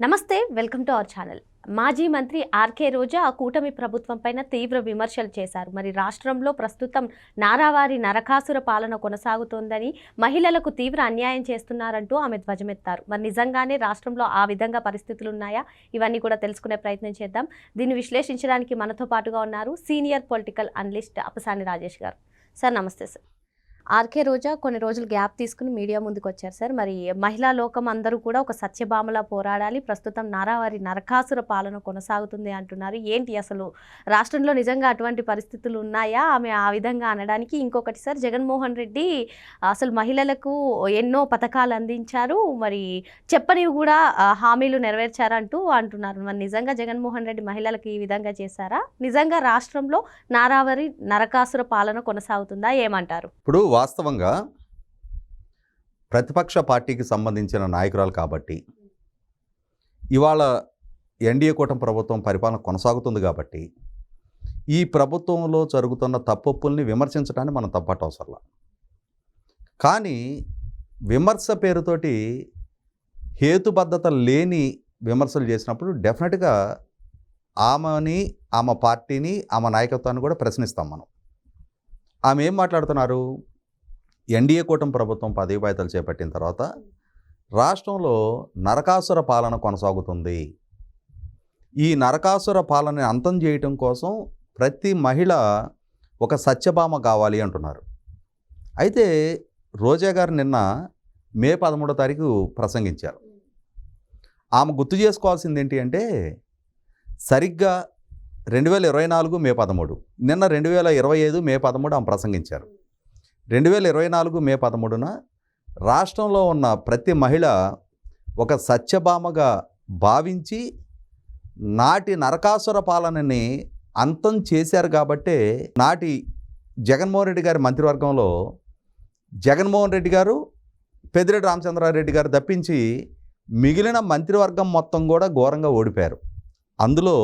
నమస్తే welcome to our channel. మాజీ మంత్రి ఆర్కే రోజా ఆ కూటమి ప్రభుత్వం పైన తీవ్ర విమర్శలు చేశారు. మరి రాష్ట్రంలో ప్రస్తుతం నారావారి నరకాసుర పాలన కొనసాగుతోందని మహిళలకు తీవ్ర అన్యాయం చేస్తున్నారంటూ ఆమె ధ్వజమెత్తారు. మరి నిజంగానే రాష్ట్రంలో ఆ విధంగా పరిస్థితులు ఉన్నాయా ఇవన్నీ కూడా తెలుసుకునే ప్రయత్నం చేద్దాం. దీన్ని విశ్లేషించడానికి మనతో పాటుగా ఉన్నారు senior political analyst Apasani Rajesh garu. Sir నమస్తే సార్. ఆర్కే రోజా కొన్ని రోజులు గ్యాప్ తీసుకుని మీడియా ముందుకు వచ్చారు సార్. మరి మహిళా లోకం అందరూ కూడా ఒక సత్యభామలా పోరాడాలి. ప్రస్తుతం నారావారి నరకాసుర పాలన కొనసాగుతుంది అంటున్నారు. ఏంటి అసలు? రాష్ట్రంలో నిజంగా అటువంటి పరిస్థితులు ఉన్నాయా? ఆమె ఆ విధంగా అనడానికి ఇంకొకటి సార్ జగన్మోహన్ రెడ్డి అసలు మహిళలకు ఎన్నో పథకాలు అందించారు. మరి చెప్పనివి కూడా హామీలు నెరవేర్చారంటూ అంటున్నారు. మరి నిజంగా జగన్మోహన్ రెడ్డి మహిళలకు ఈ విధంగా చేశారా? నిజంగా రాష్ట్రంలో నారావారి నరకాసుర పాలన కొనసాగుతుందా? ఏమంటారు? ఇప్పుడు వాస్తవంగా ప్రతిపక్ష పార్టీకి సంబంధించిన నాయకురాలు కాబట్టి ఇవాళ ఎన్డీఏ కూటమి ప్రభుత్వం పరిపాలన కొనసాగుతుంది కాబట్టి ఈ ప్రభుత్వంలో జరుగుతున్న తప్పొప్పుల్ని విమర్శించడానికి మనం తప్పట అవసరం కానీ విమర్శ పేరుతోటి హేతుబద్ధత లేని విమర్శలు చేసినప్పుడు డెఫినెట్గా ఆమెని ఆమె పార్టీని ఆమె నాయకత్వాన్ని కూడా ప్రశ్నిస్తాం మనం. ఆమె ఏం మాట్లాడుతున్నారు? ఎన్డీఏ కూటమి ప్రభుత్వం పదవి బాధ్యతలు చేపట్టిన తర్వాత రాష్ట్రంలో నరకాసుర పాలన కొనసాగుతుంది. ఈ నరకాసుర పాలనని అంతం చేయటం కోసం ప్రతి మహిళ ఒక సత్యభామ కావాలి అంటున్నారు. అయితే రోజా గారు నిన్న మే పదమూడో తారీఖు ప్రసంగించారు. ఆమె గుర్తు చేసుకోవాల్సింది ఏంటి అంటే సరిగ్గా రెండు వేల ఇరవై నాలుగు మే పదమూడు నిన్న రెండు వేల ఇరవై ఐదు మే పదమూడు ఆమె ప్రసంగించారు. రెండు వేల ఇరవై నాలుగు మే పదమూడున రాష్ట్రంలో ఉన్న ప్రతి మహిళ ఒక సత్యభామగా భావించి నాటి నరకాసుర పాలనని అంతం చేశారు కాబట్టే నాటి జగన్మోహన్ రెడ్డి గారి మంత్రివర్గంలో జగన్మోహన్ రెడ్డి గారు పెద్దిరెడ్డి రామచంద్రారెడ్డి గారు తప్పించి మిగిలిన మంత్రివర్గం మొత్తం కూడా ఘోరంగా ఓడిపోయారు. అందులో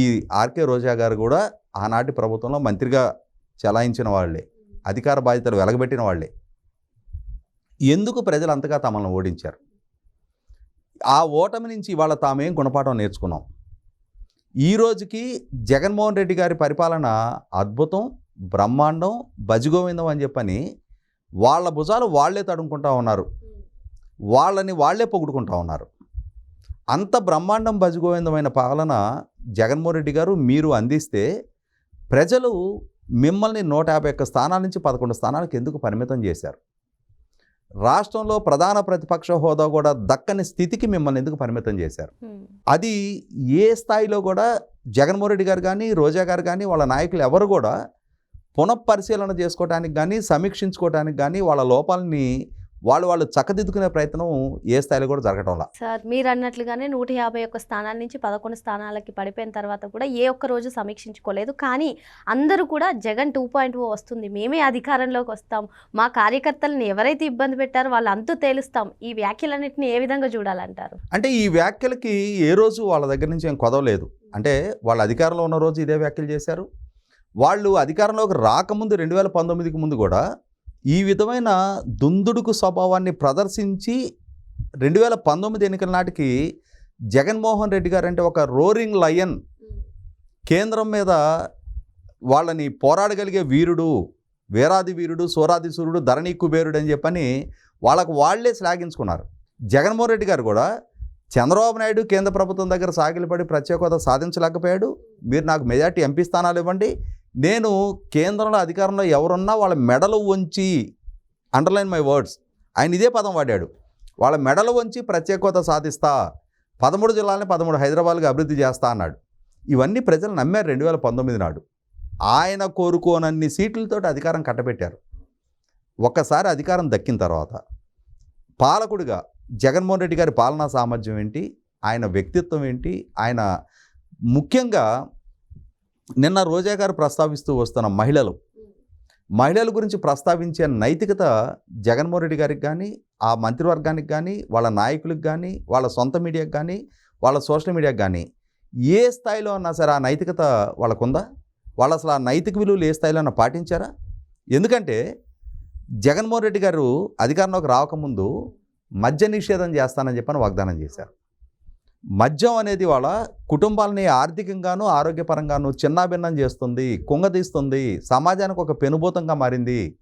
ఈ ఆర్కే రోజా గారు కూడా ఆనాటి ప్రభుత్వంలో మంత్రిగా చెలాయించిన వాళ్ళే. అధికార బాధ్యతలు వెలగబెట్టిన వాళ్ళే. ఎందుకు ప్రజలు అంతగా తమను ఓడించారు? ఆ ఓటమి నుంచి ఇవాళ తామేం గుణపాఠం నేర్చుకున్నాం? ఈ రోజుకి జగన్మోహన్ రెడ్డి గారి పరిపాలన అద్భుతం బ్రహ్మాండం బజిగోవిందం అని చెప్పని వాళ్ళ భుజాలు వాళ్ళే తడుముకుంటా ఉన్నారు. వాళ్ళని వాళ్ళే పొగుడుకుంటా ఉన్నారు. అంత బ్రహ్మాండం బజిగోవిందమైన పాలన జగన్మోహన్ రెడ్డి గారు మీరు అందిస్తే ప్రజలు మిమ్మల్ని నూట యాభై ఒక్క స్థానాల నుంచి పదకొండు స్థానాలకు ఎందుకు పరిమితం చేశారు? రాష్ట్రంలో ప్రధాన ప్రతిపక్ష హోదా కూడా దక్కని స్థితికి మిమ్మల్ని ఎందుకు పరిమితం చేశారు? అది ఏ స్థాయిలో కూడా జగన్మోహన్ రెడ్డి గారు కానీ రోజా గారు కానీ వాళ్ళ నాయకులు ఎవరు కూడా పునఃపరిశీలన చేసుకోవడానికి కానీ సమీక్షించుకోవడానికి కానీ వాళ్ళ లోపాలని వాళ్ళు వాళ్ళు చక్కదిద్దుకునే ప్రయత్నం ఏ స్థాయిలో కూడా జరగటంలా సార్ మీరు అన్నట్లుగానే నూట యాభై ఒక్క స్థానాల నుంచి పదకొండు స్థానాలకి పడిపోయిన తర్వాత కూడా ఏ ఒక్క రోజు సమీక్షించుకోలేదు. కానీ అందరూ కూడా జగన్ టూ పాయింట్ ఓ వస్తుంది. మేమే అధికారంలోకి వస్తాం. మా కార్యకర్తలను ఎవరైతే ఇబ్బంది పెట్టారో వాళ్ళు అంతు తేలుస్తాం. ఈ వ్యాఖ్యలన్నింటినీ ఏ విధంగా చూడాలంటారు? అంటే ఈ వ్యాఖ్యలకి ఏ రోజు వాళ్ళ దగ్గర నుంచి ఏం కొదవలేదు అంటే వాళ్ళ అధికారంలో ఉన్న రోజు ఇదే వ్యాఖ్యలు చేశారు. వాళ్ళు అధికారంలోకి రాకముందు రెండు వేల పంతొమ్మిదికి ముందు కూడా ఈ విధమైన దుందుడుకు స్వభావాన్ని ప్రదర్శించి రెండు వేల పంతొమ్మిది ఎన్నికల నాటికి జగన్మోహన్ రెడ్డి గారు అంటే ఒక రోరింగ్ లయన్. కేంద్రం మీద వాళ్ళని పోరాడగలిగే వీరుడు వీరాది వీరుడు సూరాది సూర్యుడు ధరణి కుబేరుడు అని చెప్పని వాళ్ళకు వాళ్ళే శ్లాఘించుకున్నారు. జగన్మోహన్ రెడ్డి గారు కూడా చంద్రబాబు నాయుడు కేంద్ర ప్రభుత్వం దగ్గర సాగిలపడి ప్రత్యేకత సాధించలేకపోయాడు. మీరు నాకు మెజార్టీ ఎంపీ స్థానాలు ఇవ్వండి నేను కేంద్రంలో అధికారంలో ఎవరున్నా వాళ్ళ మెడలు వంచి అండర్లైన్ మై వర్డ్స్ ఆయన ఇదే పదం వాడాడు. వాళ్ళ మెడలు వంచి ప్రత్యేకత సాధిస్తా పదమూడు జిల్లాలని పదమూడు హైదరాబాద్గా అభివృద్ధి చేస్తా అన్నాడు. ఇవన్నీ ప్రజలు నమ్మారు రెండు వేల పంతొమ్మిది నాడు. ఆయన కోరుకోనన్ని సీట్లతో అధికారం కట్టబెట్టారు. ఒక్కసారి అధికారం దక్కిన తర్వాత పాలకుడిగా జగన్మోహన్ రెడ్డి గారి పాలనా సామర్థ్యం ఏంటి? ఆయన వ్యక్తిత్వం ఏంటి? ఆయన ముఖ్యంగా నిన్న రోజా గారు ప్రస్తావిస్తూ వస్తున్న మహిళలు మహిళల గురించి ప్రస్తావించే నైతికత జగన్మోహన్ రెడ్డి గారికి కానీ ఆ మంత్రివర్గానికి కానీ వాళ్ళ నాయకులకు కానీ వాళ్ళ సొంత మీడియాకి కానీ వాళ్ళ సోషల్ మీడియాకి కానీ ఏ స్థాయిలో ఉన్నా సరే ఆ నైతికత వాళ్ళకుందా? వాళ్ళు అసలు ఆ నైతిక విలువలు ఏ స్థాయిలో అన్నా పాటించారా? ఎందుకంటే జగన్మోహన్ రెడ్డి గారు అధికారంలోకి రాకముందు మద్య నిషేధం చేస్తానని చెప్పని వాగ్దానం చేశారు. మద్యం అనేది వాళ్ళ కుటుంబాలని ఆర్థికంగాను ఆరోగ్యపరంగాను చిన్నాభిన్నం చేస్తుంది కుంగదీస్తుంది సమాజానికి ఒక పెనుభూతంగా మారింది.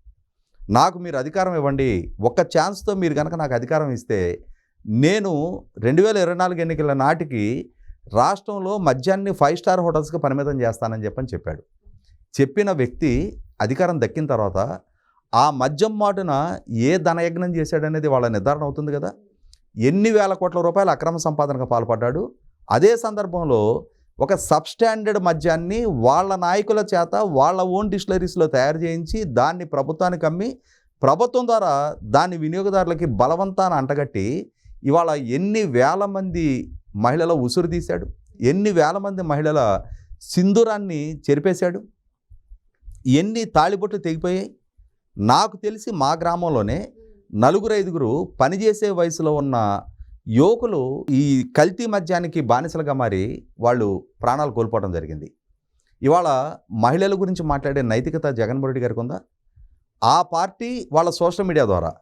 నాకు మీరు అధికారం ఇవ్వండి. ఒక్క ఛాన్స్తో మీరు కనుక నాకు అధికారం ఇస్తే నేను రెండు వేల ఇరవై నాలుగు ఎన్నికల నాటికి రాష్ట్రంలో మద్యాన్ని ఫైవ్ స్టార్ హోటల్స్కి పరిమితం చేస్తానని చెప్పని చెప్పాడు. చెప్పిన వ్యక్తి అధికారం దక్కిన తర్వాత ఆ మద్యం మాటున ఏ ధనయజ్ఞం చేశాడనేది వాళ్ళ నిర్ధారణ అవుతుంది కదా? ఎన్ని వేల కోట్ల రూపాయల అక్రమ సంపాదనకు పాల్పడ్డాడు. అదే సందర్భంలో ఒక సబ్స్టాండర్డ్ మద్యాన్ని వాళ్ళ నాయకుల చేత వాళ్ళ ఓన్ డిస్టిలరీస్లో తయారు చేయించి దాన్ని ప్రభుత్వానికి అమ్మి ప్రభుత్వం ద్వారా దాన్ని వినియోగదారులకి బలవంతాన అంటగట్టి ఇవాళ ఎన్ని వేల మంది మహిళల ఉసురు తీశాడు. ఎన్ని వేల మంది మహిళల సింధూరాన్ని చెరిపేశాడు. ఎన్ని తాళిబొట్లు తెగిపోయాయి. నాకు తెలిసి మా గ్రామంలోనే నలుగురు ఐదుగురు పనిచేసే వయసులో ఉన్న యువకులు ఈ కల్తీ మద్యానికి బానిసలుగా మారి వాళ్ళు ప్రాణాలు కోల్పోవడం జరిగింది. ఇవాళ మహిళల గురించి మాట్లాడే నైతికత జగన్మోహన్ రెడ్డి గారికి ఉందా? ఆ పార్టీ వాళ్ళ సోషల్ మీడియా ద్వారా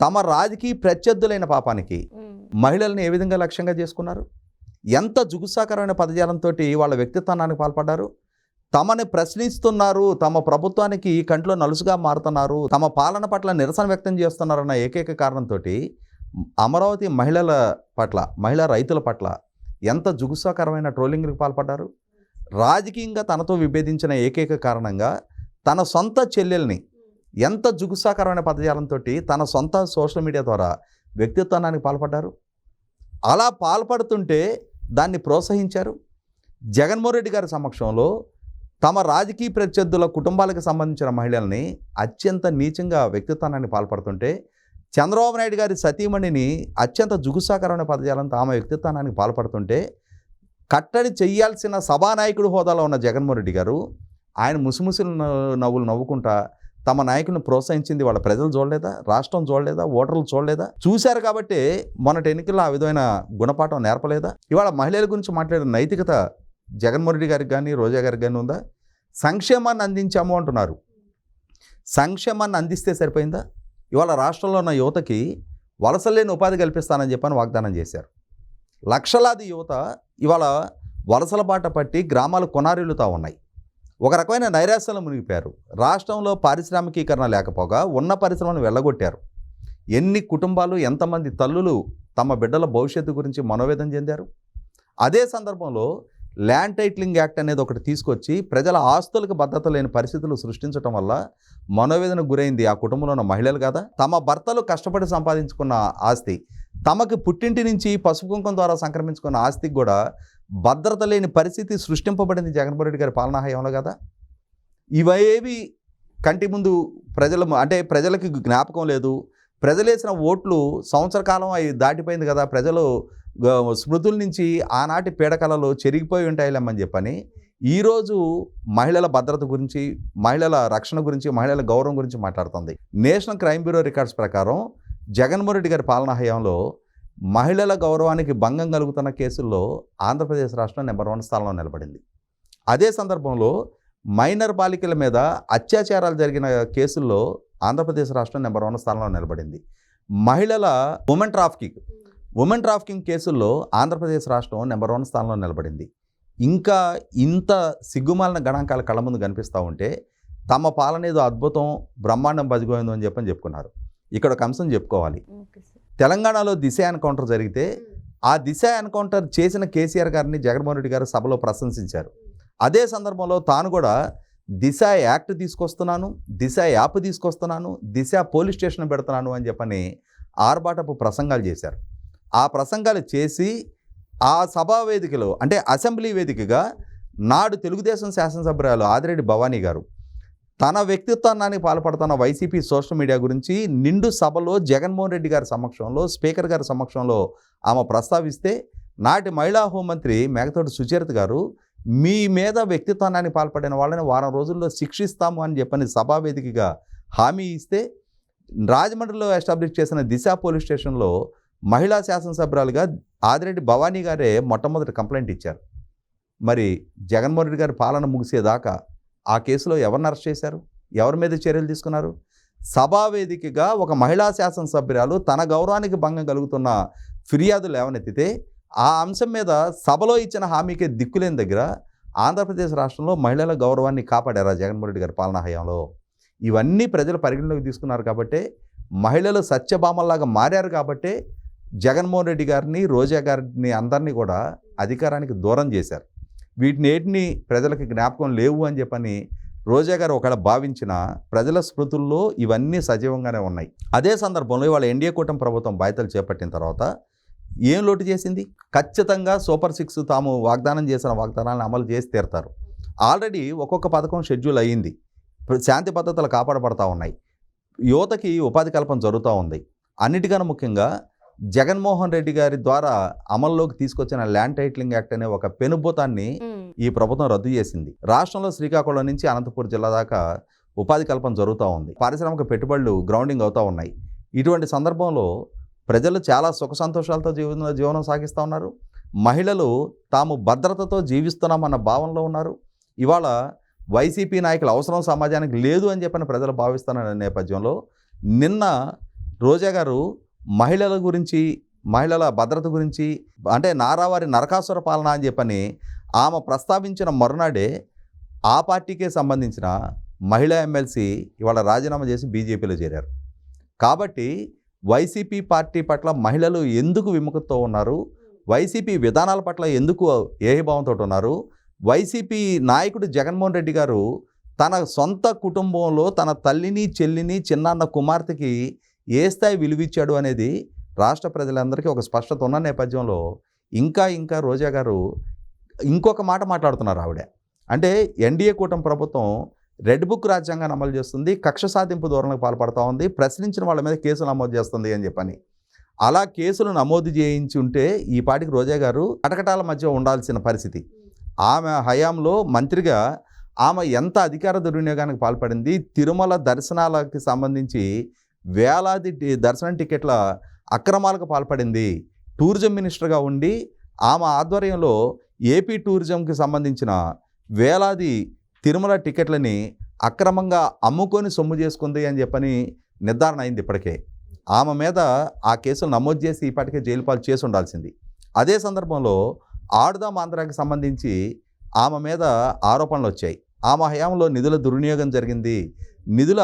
తమ రాజకీయ ప్రత్యర్థులైన పాపానికి మహిళల్ని ఏ విధంగా లక్ష్యంగా చేసుకున్నారు? ఎంత జుగుసాకరమైన పదజాలంతో వాళ్ళ వ్యక్తిత్వానికి పాల్పడ్డారు? తమని ప్రశ్నిస్తున్నారు తమ ప్రభుత్వానికి కంట్లో నలుసుగా మారుతున్నారు తమ పాలన పట్ల నిరసన వ్యక్తం చేస్తున్నారన్న ఏకైక కారణంతో అమరావతి మహిళల పట్ల మహిళా రైతుల పట్ల ఎంత జుగుసాకరమైన ట్రోలింగ్కి పాల్పడ్డారు? రాజకీయంగా తనతో విభేదించిన ఏకైక కారణంగా తన సొంత చెల్లెల్ని ఎంత జుగుసాకరమైన పదజాలంతో తన సొంత సోషల్ మీడియా ద్వారా వ్యక్తిత్వానికి పాల్పడ్డారు? అలా పాల్పడుతుంటే దాన్ని ప్రోత్సహించారు? జగన్మోహన్ రెడ్డి గారి సమక్షంలో తమ రాజకీయ ప్రత్యర్థుల కుటుంబాలకు సంబంధించిన మహిళల్ని అత్యంత నీచంగా వ్యక్తిత్వానికి పాల్పడుతుంటే చంద్రబాబు నాయుడు గారి సతీమణిని అత్యంత జుగుసాకరమైన పదజాలంతో ఆమె వ్యక్తిత్వానికి పాల్పడుతుంటే కట్టడి చేయాల్సిన సభానాయకుడు హోదాలో ఉన్న జగన్మోహన్ రెడ్డి గారు ఆయన ముసిముసిలు నవ్వులు నవ్వుకుంటా తమ నాయకుని ప్రోత్సహించింది వాళ్ళ ప్రజలు చూడలేదా? రాష్ట్రం చూడలేదా? ఓటర్లు చూడలేదా? చూశారు కాబట్టి మొన్నటి ఎన్నికల్లో ఆ విధమైన గుణపాఠం నేర్పలేదా? ఇవాళ మహిళల గురించి మాట్లాడే నైతికత జగన్మోహన్ రెడ్డి గారికి కానీ రోజా గారికి కానీ ఉందా? సంక్షేమాన్ని అందించాము అంటున్నారు. సంక్షేమాన్ని అందిస్తే సరిపోయిందా? ఇవాళ రాష్ట్రంలో ఉన్న యువతకి వలసలేని ఉపాధి కల్పిస్తానని చెప్పని వాగ్దానం చేశారు. లక్షలాది యువత ఇవాళ వలసల బాట పట్టి గ్రామాలు కొనారిల్లుతూ ఉన్నాయి. ఒక రకమైన నైరాశ్యంలో మునిగిపోయారు. రాష్ట్రంలో పారిశ్రామికీకరణ లేకపోగా ఉన్న పరిశ్రమను వెళ్ళగొట్టారు. ఎన్ని కుటుంబాలు ఎంతమంది తల్లులు తమ బిడ్డల భవిష్యత్తు గురించి మనోవేదం చెందారు? అదే సందర్భంలో ల్యాండ్ టైట్లింగ్ యాక్ట్ అనేది ఒకటి తీసుకొచ్చి ప్రజల ఆస్తులకు భద్రత లేని పరిస్థితులు సృష్టించడం వల్ల మనోవేదన గురైంది ఆ కుటుంబంలో ఉన్న మహిళలు కదా. తమ భర్తలు కష్టపడి సంపాదించుకున్న ఆస్తి తమకి పుట్టింటి నుంచి పసుపు కుంకం ద్వారా సంక్రమించుకున్న ఆస్తికి కూడా భద్రత లేని పరిస్థితి సృష్టింపబడింది జగన్మోహన్ రెడ్డి గారి పాలనా హయాంలో కదా. ఇవేవి కంటి ముందు ప్రజల అంటే ప్రజలకి జ్ఞాపకం లేదు. ప్రజలేసిన ఓట్లు సంవత్సర కాలం అవి దాటిపోయింది కదా. ప్రజలు స్మృతుల నుంచి ఆనాటి పీడకలలో చెరిగిపోయి ఉంటాయిలేమని చెప్పని ఈరోజు మహిళల భద్రత గురించి మహిళల రక్షణ గురించి మహిళల గౌరవం గురించి మాట్లాడుతుంది. నేషనల్ క్రైమ్ బ్యూరో రికార్డ్స్ ప్రకారం జగన్మోహన్ రెడ్డి గారి పాలనా హయాంలో మహిళల గౌరవానికి భంగం కలుగుతున్న కేసుల్లో ఆంధ్రప్రదేశ్ రాష్ట్రం నెంబర్ వన్ స్థానంలో నిలబడింది. అదే సందర్భంలో మైనర్ బాలికల మీద అత్యాచారాలు జరిగిన కేసుల్లో ఆంధ్రప్రదేశ్ రాష్ట్రం నెంబర్ వన్ స్థానంలో నిలబడింది. మహిళల ఉమెన్ ట్రాఫికింగ్ ఉమెన్ ట్రాఫికింగ్ కేసుల్లో ఆంధ్రప్రదేశ్ రాష్ట్రం నెంబర్ వన్ స్థానంలో నిలబడింది. ఇంకా ఇంత సిగ్గుమాలిన గణాంకాల కళ్ళ ముందు కనిపిస్తూ ఉంటే తమ పాలన ఏదో అద్భుతం బ్రహ్మాండం బతిపోయిందో అని చెప్పని చెప్పుకున్నారు. ఇక్కడ ఒక అంశం చెప్పుకోవాలి. తెలంగాణలో దిశ ఎన్కౌంటర్ జరిగితే ఆ దిశ ఎన్కౌంటర్ చేసిన కేసీఆర్ గారిని జగన్మోహన్ రెడ్డి గారు సభలో ప్రశంసించారు. అదే సందర్భంలో తాను కూడా దిశ యాక్ట్ తీసుకొస్తున్నాను దిశ యాప్ తీసుకొస్తున్నాను దిశ పోలీస్ స్టేషన్ పెడుతున్నాను అని చెప్పని ఆర్బాటపు ప్రసంగాలు చేశారు. ఆ ప్రసంగాలు చేసి ఆ సభా వేదికలో అంటే అసెంబ్లీ వేదికగా నాడు తెలుగుదేశం శాసనసభ్యురాలు ఆదిరెడ్డి భవానీ గారు తన వ్యక్తిత్వానికి పాల్పడుతున్న వైసీపీ సోషల్ మీడియా గురించి నిండు సభలో జగన్మోహన్ రెడ్డి గారి సమక్షంలో స్పీకర్ గారి సమక్షంలో ఆమె ప్రస్తావిస్తే నాటి మహిళా హోంమంత్రి మేకతోటి సుచరిత గారు మీ మీద వ్యక్తిత్వాన్ని పాల్పడిన వాళ్ళని వారం రోజుల్లో శిక్షిస్తాము అని చెప్పని సభా వేదికగా హామీ ఇస్తే రాజమండ్రిలో ఎస్టాబ్లిష్ చేసిన దిశ పోలీస్ స్టేషన్లో మహిళా శాసనసభ్యురాలుగా ఆదిరెడ్డి భవానీ గారే మొట్టమొదటి కంప్లైంట్ ఇచ్చారు. మరి జగన్మోహన్ రెడ్డి గారి పాలన ముగిసేదాకా ఆ కేసులో ఎవరిని అరెస్ట్ చేశారు? ఎవరి మీద చర్యలు తీసుకున్నారు? సభా వేదికగా ఒక మహిళా శాసనసభ్యురాలు తన గౌరవానికి భంగం కలుగుతున్న ఫిర్యాదు లేవనెత్తితే ఆ అంశం మీద సభలో ఇచ్చిన హామీకే దిక్కులేని దగ్గర ఆంధ్రప్రదేశ్ రాష్ట్రంలో మహిళల గౌరవాన్ని కాపాడారా జగన్మోహన్ రెడ్డి గారి పాలనా హయాంలో? ఇవన్నీ ప్రజలు పరిగణలోకి తీసుకున్నారు కాబట్టే మహిళలు సత్యభామల్లాగా మారారు కాబట్టే జగన్మోహన్ రెడ్డి గారిని రోజా గారిని అందరినీ కూడా అధికారానికి దూరం చేశారు. వీటినేటిని ప్రజలకి ప్రజలకు జ్ఞాపకం లేవు అని చెప్పని రోజా గారు ఒకవేళ భావించిన ప్రజల స్మృతుల్లో ఇవన్నీ సజీవంగానే ఉన్నాయి. అదే సందర్భంలో ఇవాళ ఎన్డీఏ కూటమి ప్రభుత్వం బాధ్యతలు చేపట్టిన తర్వాత ఏం లోటు చేసింది? ఖచ్చితంగా సూపర్ సిక్స్ తాము వాగ్దానం చేసిన వాగ్దానాలను అమలు చేసి తీరుతారు. ఆల్రెడీ ఒక్కొక్క పథకం షెడ్యూల్ అయ్యింది ప్ర- శాంతి భద్రతలు కాపాడబడతా ఉన్నాయి. యువతకి ఉపాధి కల్పన జరుగుతూ ఉంది. అన్నిటికన్నా ముఖ్యంగా జగన్మోహన్ రెడ్డి గారి ద్వారా అమల్లోకి తీసుకొచ్చిన ల్యాండ్ టైటిలింగ్ యాక్ట్ అనే ఒక పెనుభూతాన్ని ఈ ప్రభుత్వం రద్దు చేసింది. రాష్ట్రంలో శ్రీకాకుళం నుంచి అనంతపురం జిల్లా దాకా ఉపాధి కల్పన జరుగుతూ ఉంది. పారిశ్రామిక పెట్టుబడులు గ్రౌండింగ్ అవుతూ ఉన్నాయి. ఇటువంటి సందర్భంలో ప్రజలు చాలా సుఖ సంతోషాలతో జీవన జీవనం సాగిస్తూ ఉన్నారు. మహిళలు తాము భద్రతతో జీవిస్తున్నామన్న భావనలో ఉన్నారు. ఇవాళ వైసీపీ నాయకుల అవసరం సమాజానికి లేదు అని చెప్పని ప్రజలు భావిస్తున్న నేపథ్యంలో నిన్న రోజా గారు మహిళల గురించి మహిళల భద్రత గురించి అంటే నారావారి నరకాసుర పాలన అని చెప్పని ఆమె ప్రస్తావించిన మరునాడే ఆ పార్టీకే సంబంధించిన మహిళా ఎమ్మెల్సీ ఇవాళ రాజీనామా చేసి బీజేపీలో చేరారు. కాబట్టి వైసీపీ పార్టీ పట్ల మహిళలు ఎందుకు విముఖతతో ఉన్నారు? వైసీపీ విధానాల పట్ల ఎందుకు ఏహిభావంతో ఉన్నారు? వైసీపీ నాయకుడు జగన్మోహన్ రెడ్డి గారు తన సొంత కుటుంబంలో తన తల్లిని చెల్లిని చిన్నాన్న కుమార్తెకి ఏ స్థాయి విలువిచ్చాడు అనేది రాష్ట్ర ప్రజలందరికీ ఒక స్పష్టత ఉన్న నేపథ్యంలో ఇంకా ఇంకా రోజా గారు ఇంకొక మాట మాట్లాడుతున్నారు ఆవిడ. అంటే ఎన్డీఏ కూటమి ప్రభుత్వం రెడ్ బుక్ రాజ్యాంగాన్ని అమలు చేస్తుంది కక్ష సాధింపు ధోరణికి పాల్పడతా ఉంది ప్రశ్నించిన వాళ్ళ మీద కేసులు నమోదు చేస్తుంది అని చెప్పని. అలా కేసులు నమోదు చేయించి ఉంటే ఈ పాటికి రోజా గారు కటకటాల మధ్య ఉండాల్సిన పరిస్థితి. ఆమె హయాంలో మంత్రిగా ఆమె ఎంత అధికార దుర్వినియోగానికి పాల్పడింది తిరుమల దర్శనాలకి సంబంధించి వేలాది దర్శనం టికెట్ల అక్రమాలకు పాల్పడింది టూరిజం మినిస్టర్గా ఉండి ఆమె ఆధ్వర్యంలో ఏపీ టూరిజంకి సంబంధించిన వేలాది తిరుమల టికెట్లని అక్రమంగా అమ్ముకొని సొమ్ము చేసుకుంది అని చెప్పని నిర్ధారణ అయింది ఇప్పటికే. ఆమె మీద ఆ కేసులు నమోదు చేసి ఇప్పటికే జైలు పాలు చేసి ఉండాల్సింది. అదే సందర్భంలో ఆడుదాం ఆంధ్రాకి సంబంధించి ఆమె మీద ఆరోపణలు వచ్చాయి. ఆమె హయాంలో నిధుల దుర్వినియోగం జరిగింది. నిధుల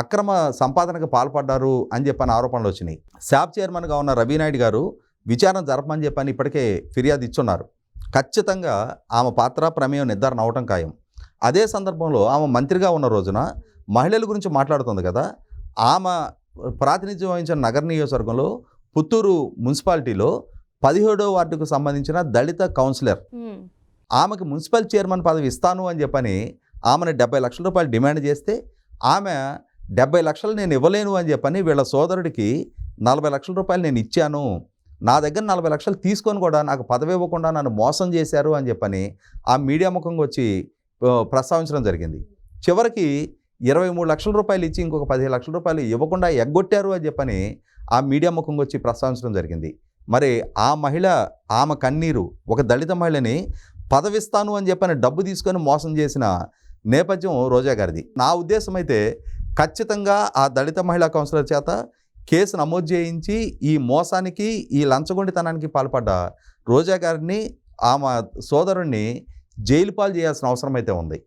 అక్రమ సంపాదనకు పాల్పడ్డారు అని చెప్పని ఆరోపణలు వచ్చినాయి. శాప్ చైర్మన్గా ఉన్న రవినాయుడు గారు విచారణ జరపమని చెప్పని ఇప్పటికే ఫిర్యాదు ఇచ్చున్నారు. ఖచ్చితంగా ఆమె పాత్ర ప్రమేయం నిర్ధారణ అవటం ఖాయం. అదే సందర్భంలో ఆమె మంత్రిగా ఉన్న రోజున మహిళల గురించి మాట్లాడుతుంది కదా ఆమె ప్రాతినిధ్యం వహించిన నగర నియోజకవర్గంలో పుత్తూరు మున్సిపాలిటీలో పదిహేడో వార్డుకు సంబంధించిన దళిత కౌన్సిలర్ ఆమెకు మున్సిపల్ చైర్మన్ పదవి ఇస్తాను అని చెప్పని ఆమెను డెబ్బై లక్షల రూపాయలు డిమాండ్ చేస్తే ఆమె డెబ్బై లక్షలు నేను ఇవ్వలేను అని చెప్పని వీళ్ళ సోదరుడికి నలభై లక్షల రూపాయలు నేను ఇచ్చాను. నా దగ్గర నలభై లక్షలు తీసుకొని కూడా నాకు పదవి ఇవ్వకుండా నన్ను మోసం చేశారు అని చెప్పని ఆ మీడియా ముఖంగా వచ్చి ప్రస్తావించడం జరిగింది. చివరికి ఇరవై మూడు లక్షల రూపాయలు ఇచ్చి ఇంకొక పదిహేను లక్షల రూపాయలు ఇవ్వకుండా ఎగ్గొట్టారు అని చెప్పని ఆ మీడియా ముఖంగా వచ్చి ప్రస్తావించడం జరిగింది. మరి ఆ మహిళ ఆమె కన్నీరు ఒక దళిత మహిళని పదవిస్తాను అని చెప్పని డబ్బు తీసుకొని మోసం చేసిన నేపథ్యం రోజా గారిది. నా ఉద్దేశం అయితే ఖచ్చితంగా ఆ దళిత మహిళా కౌన్సిలర్ చేత కేసు నమోదు చేయించి ఈ మోసానికి ఈ లంచగొండితనానికి పాల్పడ్డ రోజా గారిని ఆమె సోదరుణ్ణి జైలు పాలు చేయాల్సిన అవసరం అయితే ఉంది.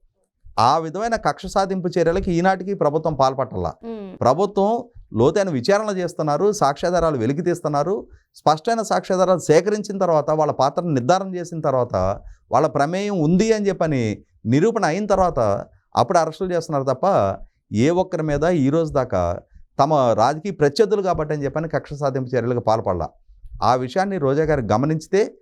ఆ విధమైన కక్ష సాధింపు చర్యలకి ఈనాటికి ప్రభుత్వం పాల్పట్టాల. ప్రభుత్వం లోతైన విచారణ చేస్తున్నారు సాక్ష్యాధారాలు వెలికి తీస్తున్నారు. స్పష్టమైన సాక్ష్యాధారాలు సేకరించిన తర్వాత వాళ్ళ పాత్రను నిర్ధారణ చేసిన తర్వాత వాళ్ళ ప్రమేయం ఉంది అని చెప్పని నిరూపణ అయిన తర్వాత అప్పుడు అరెస్టులు చేస్తున్నారు తప్ప ఏ ఒక్కరి మీద ఈరోజు దాకా తమ రాజకీయ ప్రత్యర్థులు కాబట్టి అని చెప్పని కక్ష సాధింపు చర్యలకు పాల్పడాల. ఆ విషయాన్ని రోజా గారు గమనించితే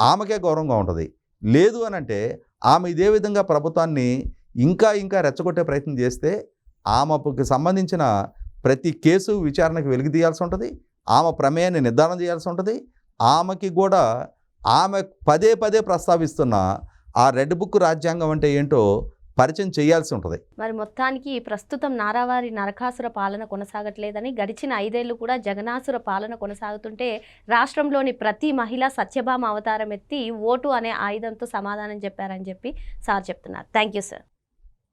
ఆమెకే గౌరవంగా ఉంటుంది. లేదు అని అంటే ఆమె ఇదే విధంగా ప్రభుత్వాన్ని ఇంకా ఇంకా రెచ్చగొట్టే ప్రయత్నం చేస్తే ఆమెకు సంబంధించిన ప్రతి కేసు విచారణకు వెలికి తీయాల్సి ఉంటుంది. ఆమె ప్రమేయాన్ని నిర్ధారణ చేయాల్సి ఉంటుంది. ఆమెకి కూడా ఆమె పదే పదే ప్రస్తావిస్తున్న ఆ రెడ్ బుక్ రాజ్యాంగం అంటే ఏంటో పరిచయం చేయాల్సి ఉంటుంది. మరి మొత్తానికి ప్రస్తుతం నారావారి నరకాసుర పాలన కొనసాగట్లేదని గడిచిన ఐదేళ్ళు కూడా జగనాసుర పాలన కొనసాగుతుంటే రాష్ట్రంలోని ప్రతి మహిళ సత్యభామ అవతారం ఎత్తి ఓటు అనే ఆయుధంతో సమాధానం చెప్పారని చెప్పి సార్ చెప్తున్నారు. Thank you sir.